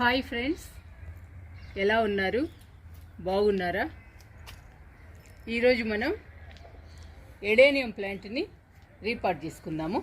Hi friends ఎలా ఉన్నారు? బాగున్నారా? ఈరోజు మనం ఎడేనియం ప్లాంట్ని రీపార్ట్ చేసుకుందాము.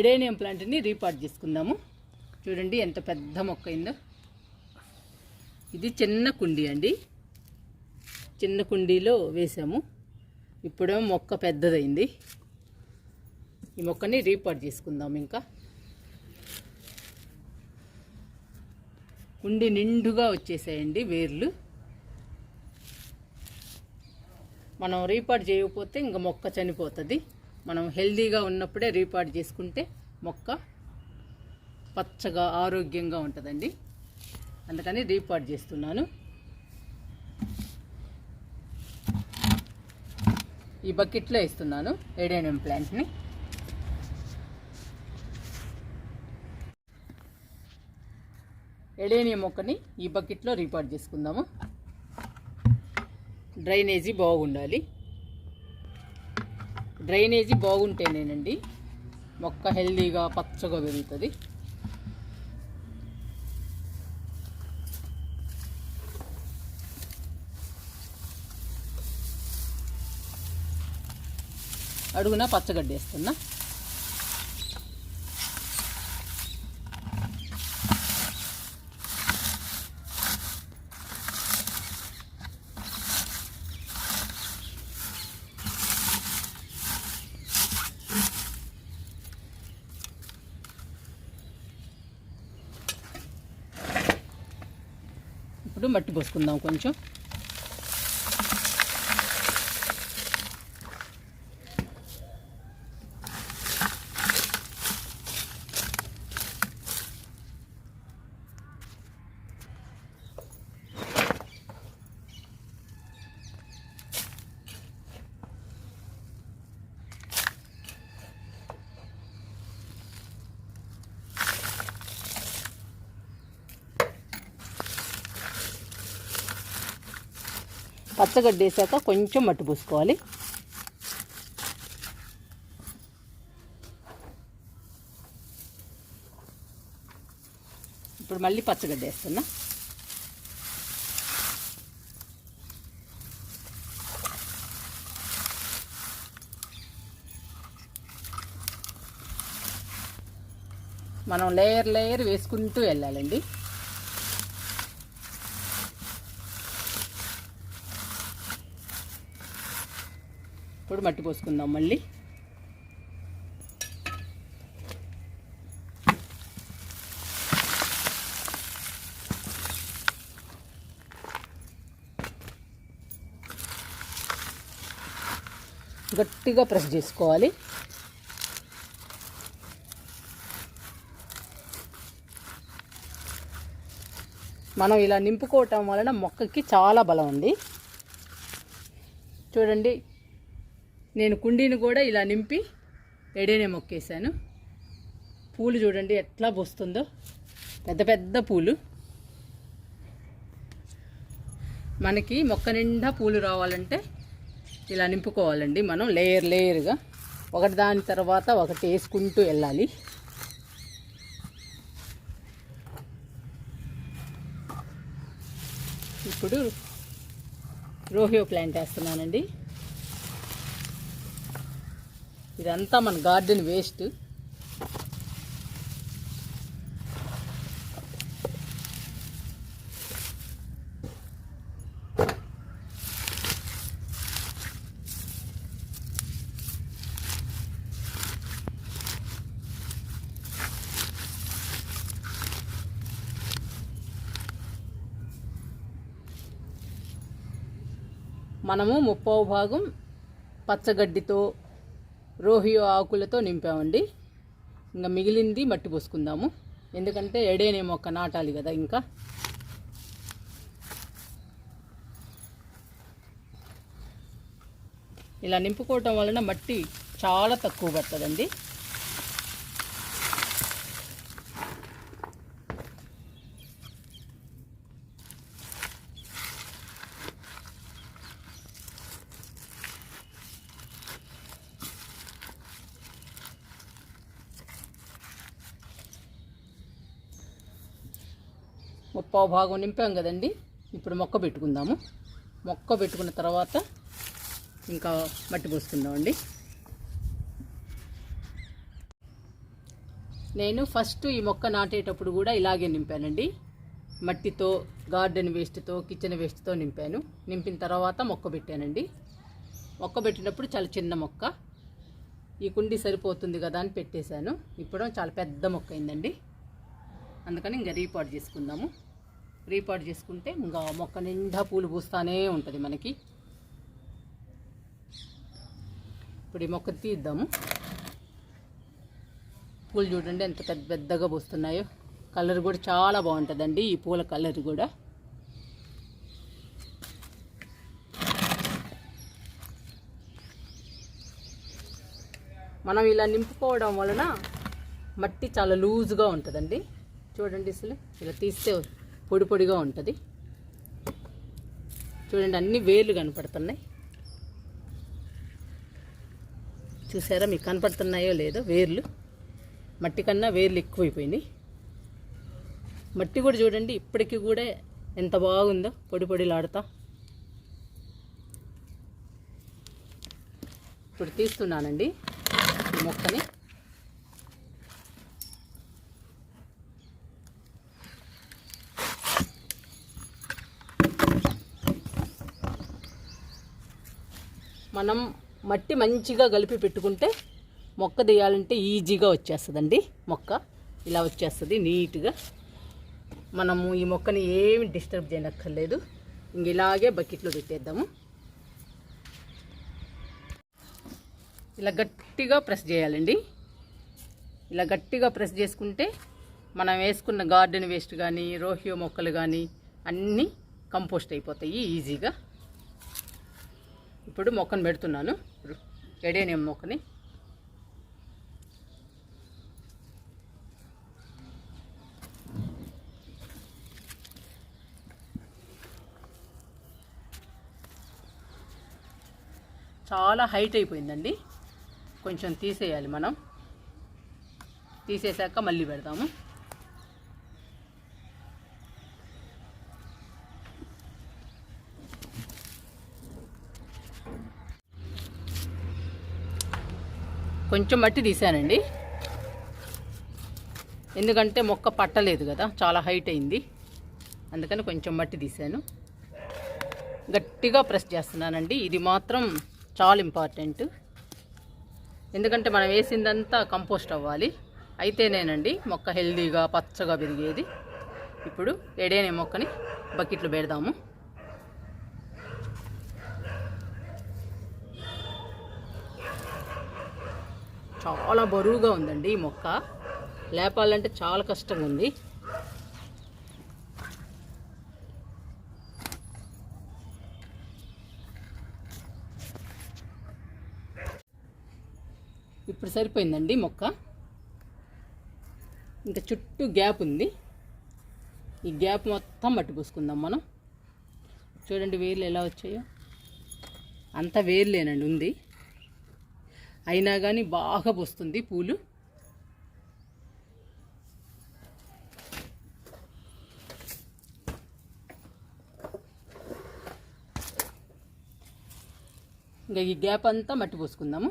ఎడేనియం ప్లాంట్ని రీపార్ట్ చేసుకుందాము. చూడండి ఎంత పెద్ద మొక్క అయిందో. ఇది చిన్న కుండీ అండి. చిన్న కుండీలో వేసాము. ఇప్పుడు మొక్క పెద్దదైంది. ఈ మొక్కని రీపాట్ చేసుకుందాం ఇంకా. ఉండి నిండుగా వచ్చేసాయండి వేర్లు. మనం రీపాట్ చేయకపోతే ఇంకా మొక్క చనిపోతుంది. మనం హెల్దీగా ఉన్నప్పుడే రీపాట్ చేసుకుంటే మొక్క పచ్చగా ఆరోగ్యంగా ఉంటుందండి. అందుకని రీపాట్ చేస్తున్నాను. ఈ బకెట్లో వేస్తున్నాను ఏడేనియం ప్లాంట్ని. ఎడేనియం మొక్కని ఈ బకెట్లో రిపోర్ట్ చేసుకుందాము. డ్రైనేజీ బాగుండాలి. డ్రైనేజీ బాగుంటేనేనండి మొక్క హెల్దీగా పచ్చగా పెరుగుతుంది. అడుగున పచ్చగడ్డి వేస్తున్నా. ఇప్పుడు మట్టి పోసుకుందాం కొంచెం. పచ్చగడ్డి వేసాక కొంచెం మట్టి పూసుకోవాలి. ఇప్పుడు మళ్ళీ పచ్చగడ్డి వేస్తున్నా మనం లేయర్ లేయర్ వేసుకుంటూ వెళ్ళాలండి. ఇప్పుడు మట్టి పోసుకుందాం మళ్ళీ. గట్టిగా ప్రెస్ చేసుకోవాలి. మనం ఇలా నింపుకోవటం వలన మొక్కకి చాలా బలం ఉంది. చూడండి నేను కుండీని కూడా ఇలా నింపి ఎడేనే మొక్కేశాను. పూలు చూడండి ఎట్లా పోస్తుందో. పెద్ద పెద్ద పూలు. మనకి మొక్క నిండా పూలు రావాలంటే ఇలా నింపుకోవాలండి మనం లేయర్ లేయర్గా. ఒకటి దాని తర్వాత ఒకటి వేసుకుంటూ వెళ్ళాలి. ఇప్పుడు రోహియో ప్లాంట్ వేస్తున్నానండి. ఇదంతా మన గార్డెన్ వేస్ట్. మనము ముప్పావు భాగం పచ్చగడ్డితో రోహియో ఆకులతో నింపామండి. ఇంకా మిగిలింది మట్టి పోసుకుందాము. ఎందుకంటే ఎడేనే మొక్క నాటాలి కదా ఇంకా. ఇలా నింపుకోవటం వలన మట్టి చాలా తక్కువ పడుతుందండి. ముప్పావు భాగం నింపాం కదండి. ఇప్పుడు మొక్క పెట్టుకుందాము. మొక్క పెట్టుకున్న తర్వాత ఇంకా మట్టి పోసుకుందామండి. నేను ఫస్ట్ ఈ మొక్క నాటేటప్పుడు కూడా ఇలాగే నింపానండి. మట్టితో గార్డెన్ వేస్ట్తో కిచెన్ వేస్ట్తో నింపాను. నింపిన తర్వాత మొక్క పెట్టానండి. మొక్క పెట్టినప్పుడు చాలా చిన్న మొక్క. ఈ కుండీ సరిపోతుంది కదా అని పెట్టేశాను. ఇప్పుడు చాలా పెద్ద మొక్క అయిందండి. అందుకని ఇంకా రీపాట్ చేసుకుందాము. రీపాట్ చేసుకుంటే ఇంకా మొక్క నిండా పూలు పూస్తానే ఉంటుంది మనకి. ఇప్పుడు ఈ మొక్క తీద్దాము పూలు చూడండి ఎంత పెద్ద పెద్దగా పూస్తున్నాయో. కలర్ కూడా చాలా బాగుంటుందండి ఈ పూల కలర్ కూడా. మనం ఇలా నింపుకోవడం వలన మట్టి చాలా లూజ్గా ఉంటుందండి. చూడండి అసలు ఇలా తీస్తే పొడి పొడిగా ఉంటుంది. చూడండి అన్ని వేర్లు కనపడుతున్నాయి. చూసారా మీకు కనపడుతున్నాయో లేదో వేర్లు. మట్టి కన్నా వేర్లు ఎక్కువైపోయినాయి. మట్టి కూడా చూడండి ఇప్పటికీ కూడా ఎంత బాగుందో పొడి పొడిలాడుతా. ఇప్పుడు తీస్తున్నానండి ఈ మొక్కని. మనం మట్టి మంచిగా కలిపి పెట్టుకుంటే మొక్క తీయాలంటే ఈజీగా వచ్చేస్తుందండి. మొక్క ఇలా వచ్చేస్తుంది నీట్గా. మనము ఈ మొక్కని ఏమి డిస్టర్బ్ చేయనక్కర్లేదు. ఇంక ఇలాగే బకెట్లో పెట్టేద్దాము. ఇలా గట్టిగా ప్రెస్ చేయాలండి. ఇలా గట్టిగా ప్రెస్ చేసుకుంటే మనం వేసుకున్న గార్డెన్ వేస్ట్ కానీ రోహియో మొక్కలు కానీ అన్నీ కంపోస్ట్ అయిపోతాయి ఈజీగా. ఇప్పుడు మొక్కను పెడుతున్నాను. ఎడేనియం మొక్కని. చాలా హైట్ అయిపోయిందండి. కొంచెం తీసేయాలి మనం. తీసేసాక మళ్ళీ పెడతాము. కొంచెం మట్టి తీసానండి ఎందుకంటే మొక్క పట్టలేదు కదా చాలా హైట్ అయింది. అందుకని కొంచెం మట్టి తీసాను గట్టిగా ప్రెస్ చేస్తున్నానండి. ఇది మాత్రం చాలా ఇంపార్టెంట్. ఎందుకంటే మనం వేసిందంతా కంపోస్ట్ అవ్వాలి. అయితేనేనండి మొక్క హెల్దీగా పచ్చగా పెరిగేది. ఇప్పుడు ఎడేనే మొక్కని బకెట్లో పెడదాము. చాలా బరువుగా ఉందండి ఈ మొక్క. లేపాలంటే చాలా కష్టంగా ఉంది ఇప్పుడు సరిపోయిందండి మొక్క. ఇంకా చుట్టూ గ్యాప్ ఉంది. ఈ గ్యాప్ మొత్తం మట్టి పూసుకుందాం మనం. చూడండి వేర్లు ఎలా వచ్చాయో. అంత వేర్లేనండి ఉంది. అయినా కానీ బాగా పూస్తుంది పూలు. ఇంకా ఈ గ్యాప్ అంతా మట్టి పోసుకుందాము.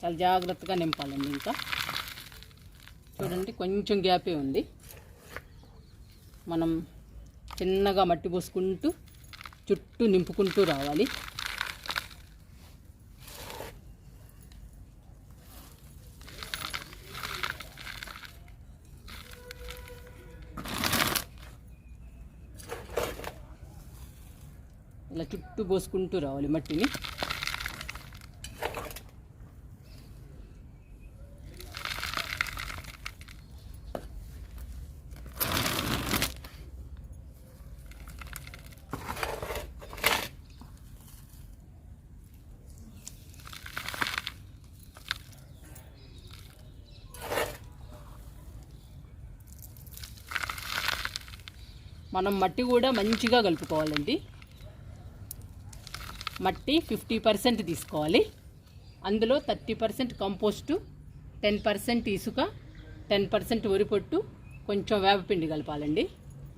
చాలా జాగ్రత్తగా నింపాలండి ఇంకా. చూడండి కొంచెం గ్యాపే ఉంది. మనం చిన్నగా మట్టి పోసుకుంటూ చుట్టూ నింపుకుంటూ రావాలి. ఇలా చుట్టూ పోసుకుంటూ రావాలి మట్టిని. మనం మట్టి కూడా మంచిగా కలుపుకోవాలండి. మట్టి ఫిఫ్టీ పర్సెంట్ తీసుకోవాలి. అందులో thirty percent compost ten percent ఇసుక టెన్ పర్సెంట్ వరి పొట్టు కొంచెం వేపపిండి కలపాలండి.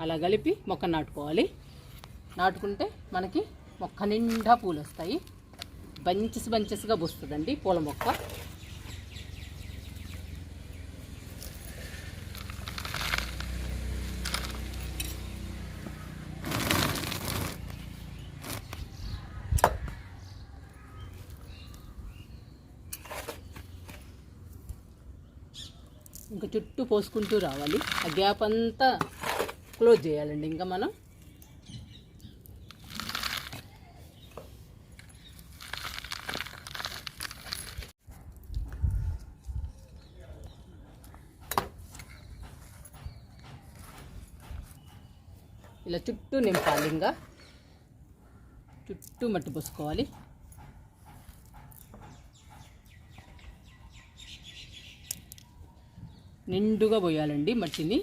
అలా కలిపి మొక్క నాటుకోవాలి. నాటుకుంటే మనకి మొక్క నిండా పూలు వస్తాయి బంచెస్ బంచెస్గా పూస్తుందండి పూల మొక్క. ఇంకా చుట్టూ పోసుకుంటూ రావాలి. ఆ గ్యాప్ అంతా క్లోజ్ చేయాలండి ఇంకా మనం. ఇలా చుట్టూ నింపాలి ఇంకా. చుట్టూ మట్టి పోసుకోవాలి. నిండుగా పోయాలండి మట్టిని.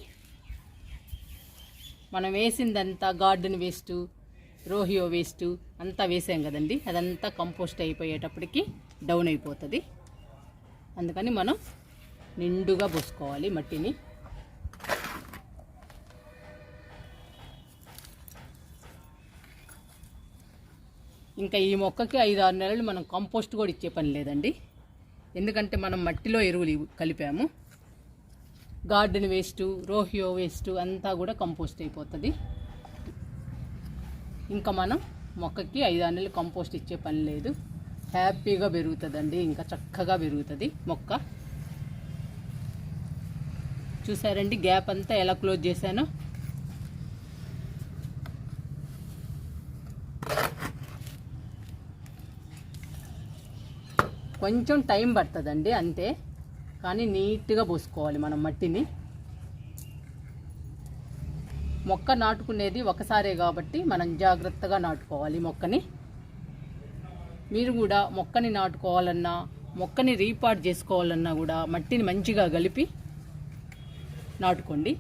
మనం వేసిందంతా గార్డెన్ వేస్ట్ రోహియో వేస్ట్ అంతా వేసాం కదండి. అదంతా కంపోస్ట్ అయిపోయేటప్పటికి డౌన్ అయిపోతుంది. అందుకని మనం నిండుగా పోసుకోవాలి మట్టిని. ఇంకా ఈ మొక్కకి ఐదు ఆరు నెలలు మనం కంపోస్ట్ కూడా ఇచ్చే పని లేదండి. ఎందుకంటే మనం మట్టిలో ఎరువులు కలిపాము. గార్డెన్ వేస్ట్ రోహియో వేస్ట్ అంతా కూడా కంపోస్ట్ అయిపోతుంది. ఇంకా మనం మొక్కకి ఐదు ఆరు నెలలు కంపోస్ట్ ఇచ్చే పని లేదు. హ్యాపీగా పెరుగుతుందండి ఇంకా చక్కగా పెరుగుతుంది మొక్క. చూసారండి గ్యాప్ అంతా ఎలా క్లోజ్ చేశానో? కొంచెం టైం పడుతుందండి అంతే. కానీ నీట్గా పోసుకోవాలి మనం మట్టిని. మొక్క నాటుకునేది ఒకసారే కాబట్టి మనం జాగ్రత్తగా నాటుకోవాలి మొక్కని. మీరు కూడా మొక్కని నాటుకోవాలన్నా మొక్కని రీపాట్ చేసుకోవాలన్నా కూడా మట్టిని మంచిగా కలిపి నాటుకోండి.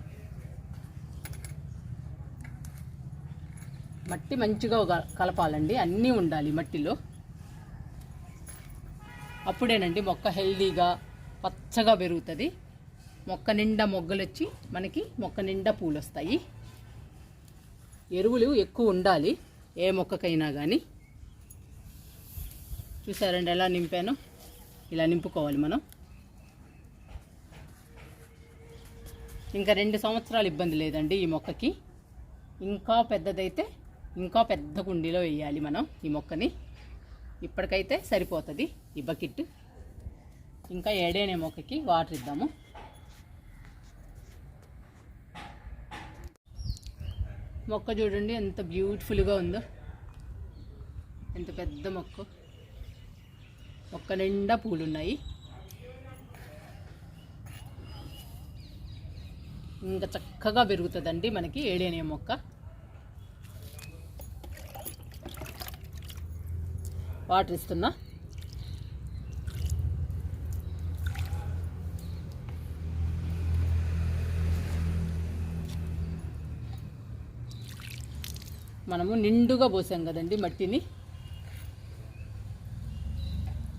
మట్టి మంచిగా కలపాలండి అన్నీ ఉండాలి మట్టిలో. అప్పుడేనండి మొక్క హెల్దీగా పచ్చగా పెరుగుతుంది. మొక్క నిండా మొగ్గలు వచ్చి మనకి మొక్క నిండా పూలు వస్తాయి ఎరువులు ఎక్కువ ఉండాలి ఏ మొక్కకైనా కానీ చూసారండి ఎలా నింపాను? ఇలా నింపుకోవాలి మనం. ఇంకా రెండు సంవత్సరాలు ఇబ్బంది లేదండి ఈ మొక్కకి. ఇంకా పెద్దదైతే ఇంకా పెద్ద కుండీలో వేయాలి మనం ఈ మొక్కని. ఇప్పటికైతే సరిపోతుంది ఈ బకెట్. ఇంకా ఏడేనే మొక్కకి వాటర్ ఇద్దాము. మొక్క చూడండి ఎంత బ్యూటిఫుల్గా ఉందో. ఎంత పెద్ద మొక్క. మొక్క నిండా పూలు ఉన్నాయి ఇంకా చక్కగా పెరుగుతుందండి మనకి ఏడేనే మొక్క. వాటర్ ఇస్తున్నా. మనము నిండుగా పోసాం కదండి మట్టిని.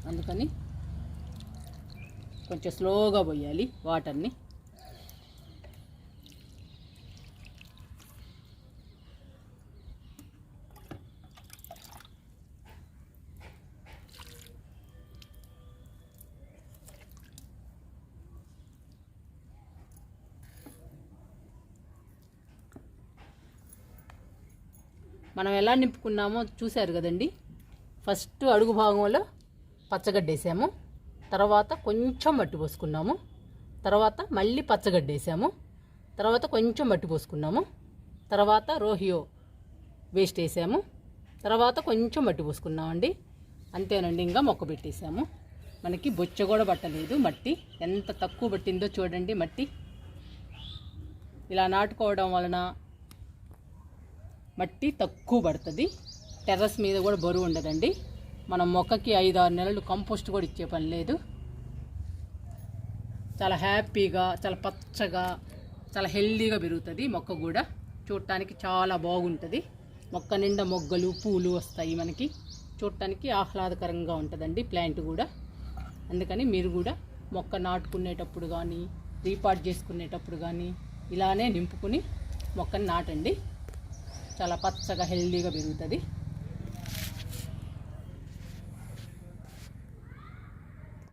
అందుకని కొంచెం స్లోగా పోయాలి వాటర్ని. మనం ఎలా నింపుకున్నామో చూశారు కదండి. ఫస్ట్ అడుగు భాగంలో పచ్చగడ్డ వేసాము తర్వాత కొంచెం మట్టి పోసుకున్నాము. తర్వాత మళ్ళీ పచ్చగడ్డ వేసాము తర్వాత కొంచెం మట్టి పోసుకున్నాము. తర్వాత రోహియో వేస్ట్ వేసాము. తర్వాత కొంచెం మట్టి పోసుకున్నామండి. అంతేనండి ఇంకా మొక్క పెట్టేసాము. మనకి బొచ్చ కూడా పట్టలేదు మట్టి. ఎంత తక్కువ పట్టిందో చూడండి మట్టి. ఇలా నాటుకోవడం వలన మట్టి తక్కువ పడుతుంది. టెర్రస్ మీద కూడా బరువు ఉండదండి. మనం మొక్కకి ఐదు ఆరు నెలలు కంపోస్ట్ కూడా ఇచ్చే పని లేదు. చాలా హ్యాపీగా చాలా పచ్చగా చాలా హెల్దీగా పెరుగుతుంది మొక్క కూడా. చూడటానికి చాలా బాగుంటుంది. మొక్క నిండా మొగ్గలు పూలు వస్తాయి మనకి. చూడటానికి ఆహ్లాదకరంగా ఉంటుందండి ప్లాంట్ కూడా. అందుకని మీరు కూడా మొక్క నాటుకునేటప్పుడు కానీ రీపాట్ చేసుకునేటప్పుడు కానీ ఇలానే నింపుకుని మొక్కని నాటండి. చాలా పచ్చగా హెల్దీగా పెరుగుతుంది.